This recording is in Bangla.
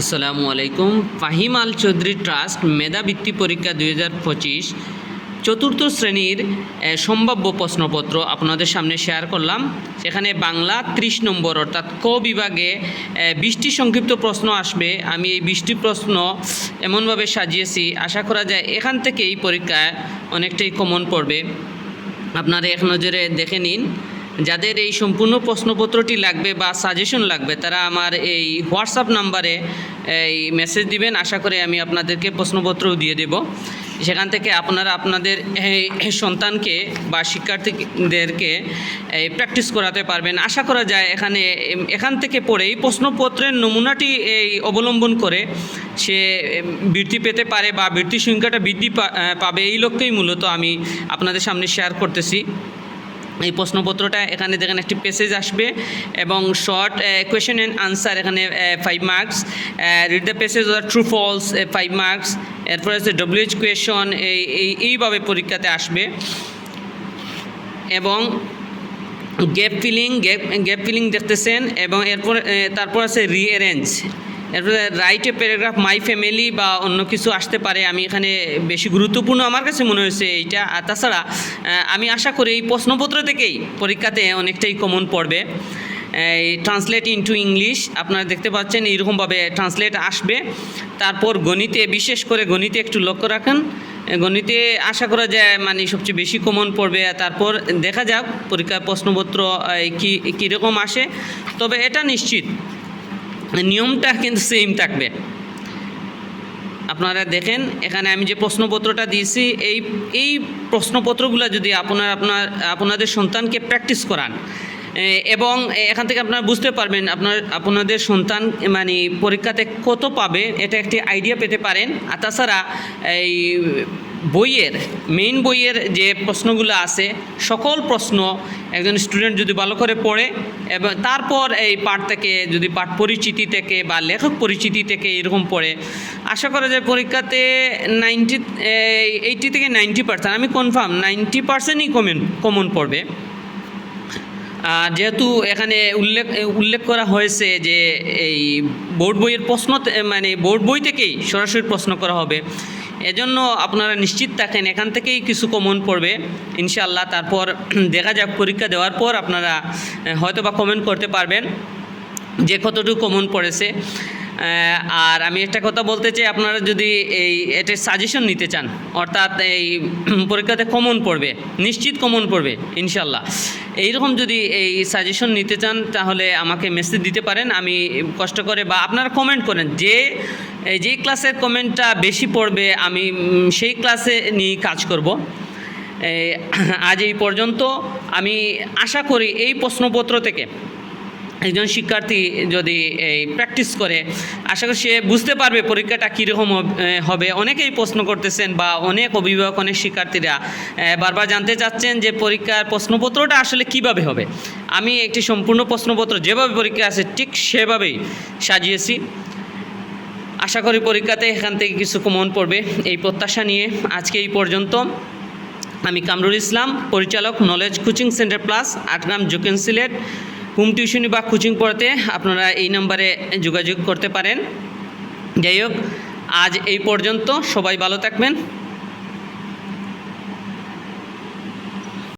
আসসালামু আলাইকুম। ফাহিম আল চৌধুরী ট্রাস্ট মেধাবৃত্তি পরীক্ষা দুই হাজার পঁচিশ চতুর্থ শ্রেণির সম্ভাব্য প্রশ্নপত্র আপনাদের সামনে শেয়ার করলাম। সেখানে বাংলা ত্রিশ নম্বর, অর্থাৎ ক বিভাগে বিশটি সংক্ষিপ্ত প্রশ্ন আসবে। আমি এই বিশটি প্রশ্ন এমনভাবে সাজিয়েছি, আশা করা যায় এখান থেকে এই পরীক্ষায় অনেকটাই কমন পড়বে। আপনারা এক নজরে দেখে নিন। যাদের এই সম্পূর্ণ প্রশ্নপত্রটি লাগবে বা সাজেশন লাগবে, তারা আমার এই হোয়াটসঅ্যাপ নাম্বারে এই মেসেজ দিবেন। আশা করে আমি আপনাদেরকে প্রশ্নপত্রও দিয়ে দেব। সেখান থেকে আপনারা আপনাদের সন্তানকে বা শিক্ষার্থীদেরকে প্র্যাকটিস করাতে পারবেন। আশা করা যায় এখানে, এখান থেকে পড়ে এই প্রশ্নপত্রের নমুনাটি এই অবলম্বন করে সে বৃত্তি পেতে পারে বা বৃত্তির সংখ্যাটা বৃদ্ধি পাবে। এই লক্ষ্যেই মূলত আমি আপনাদের সামনে শেয়ার করতেছি। এই প্রশ্নপত্রটা এখানে দেখেন একটি পেসেজ আসবে এবং শর্ট কোয়েশন অ্যান্ড আনসার এখানে five marks read the passage or true false five marks এরপরে আছে ডব্লিউএইচ কোয়েশন এই, এই- এইভাবে পরীক্ষাতে আসবে। এবং gap filling gap gap filling দেখতেছেন এবং এরপর তারপর আছে রিঅ্যারেঞ্জ এরপরে রাইট প্যারাগ্রাফ মাই ফ্যামিলি বা অন্য কিছু আসতে পারে, আমি এখানে বেশি গুরুত্বপূর্ণ আমার কাছে মনে হয়েছে এইটা। আর তাছাড়া আমি আশা করি এই প্রশ্নপত্র থেকেই পরীক্ষাতে অনেকটাই কমন পড়বে। এই ট্রান্সলেট ইনটু ইংলিশ আপনারা দেখতে পাচ্ছেন এইরকমভাবে ট্রান্সলেট আসবে। তারপর গণিতে, বিশেষ করে গণিতে একটু লক্ষ্য রাখেন। গণিতে আশা করা যায় মানে সবচেয়ে বেশি কমন পড়বে। তারপর দেখা যাক পরীক্ষার প্রশ্নপত্র কি, কীরকম আসে। তবে এটা নিশ্চিত নিয়মটা কিন্তু সেম থাকবে। আপনারা দেখেন, এখানে আমি যে প্রশ্নপত্রটা দিয়েছি, এই এই প্রশ্নপত্রগুলো যদি আপনার আপনার, আপনাদের সন্তানকে প্র্যাকটিস করান এবং এখান থেকে আপনারা বুঝতে পারবেন আপনার, আপনাদের সন্তান মানে পরীক্ষাতে কত পাবে, এটা একটি আইডিয়া পেতে পারেন। আর তাছাড়া এই বইয়ের মেইন বইয়ের যে প্রশ্নগুলো আছে, সকল প্রশ্ন একজন স্টুডেন্ট যদি ভালো করে পড়ে, এবং তারপর এই পাঠ থেকে যদি পাঠ পরিচিতি থেকে বা লেখক পরিচিতি থেকে এরকম পড়ে, আশা করা যায় পরীক্ষাতে নাইনটি এইটি থেকে নাইনটি পার্সেন্ট আমি কনফার্ম নাইনটি পার্সেন্টই কমেন কমন পড়বে। যেহেতু এখানে উল্লেখ উল্লেখ করা হয়েছে যে এই বোর্ড বইয়ের প্রশ্ন মানে বোর্ড বই থেকেই সরাসরি প্রশ্ন করা হবে। এজন্য আপনারা নিশ্চিত থাকেন, এখান থেকেই কিছু কমন পড়বে ইনশাল্লাহ তারপর দেখা যাক, পরীক্ষা দেওয়ার পর আপনারা হয়তো বা কমেন্ট করতে পারবেন যে কতটুকু কমন পড়েছে। আর আমি একটা কথা বলতে চাই, আপনারা যদি এই, এটার সাজেশন নিতে চান, অর্থাৎ এই পরীক্ষাতে কমন পড়বে, নিশ্চিত কমন পড়বে ইনশাল্লাহ এইরকম যদি এই সাজেশন নিতে চান, তাহলে আমাকে মেসেজ দিতে পারেন, আমি কষ্ট করে বা আপনারা কমেন্ট করেন যে এই যেই ক্লাসের কমেন্টটা বেশি পড়বে, আমি সেই ক্লাসে নিয়ে কাজ করব। আজ এই পর্যন্ত আমি আশা করি এই প্রশ্নপত্র থেকে একজন শিক্ষার্থী যদি এই প্র্যাকটিস করে, আশা করি সে বুঝতে পারবে পরীক্ষাটা কীরকম হবে অনেকেই প্রশ্ন করতেছেন বা অনেক অভিভাবক, অনেক শিক্ষার্থীরা বারবার জানতে চাচ্ছেন যে পরীক্ষার প্রশ্নপত্রটা আসলে কীভাবে হবে। আমি একটি সম্পূর্ণ প্রশ্নপত্র যেভাবে পরীক্ষা আছে ঠিক সেভাবেই সাজিয়েছি। আশা করি পরীক্ষাতে এখান থেকে কিছু কমন পড়বে। এই প্রত্যাশা নিয়ে আজকে এই পর্যন্ত। আমি কামরুল ইসলাম, পরিচালক knowledge coaching centre plus Atgram জোকেন Sylhet home টিউশনি বা কোচিং পড়াতে আপনারা এই নাম্বারে যোগাযোগ করতে পারেন। যাই হোক, আজ এই পর্যন্ত। সবাই ভালো থাকবেন।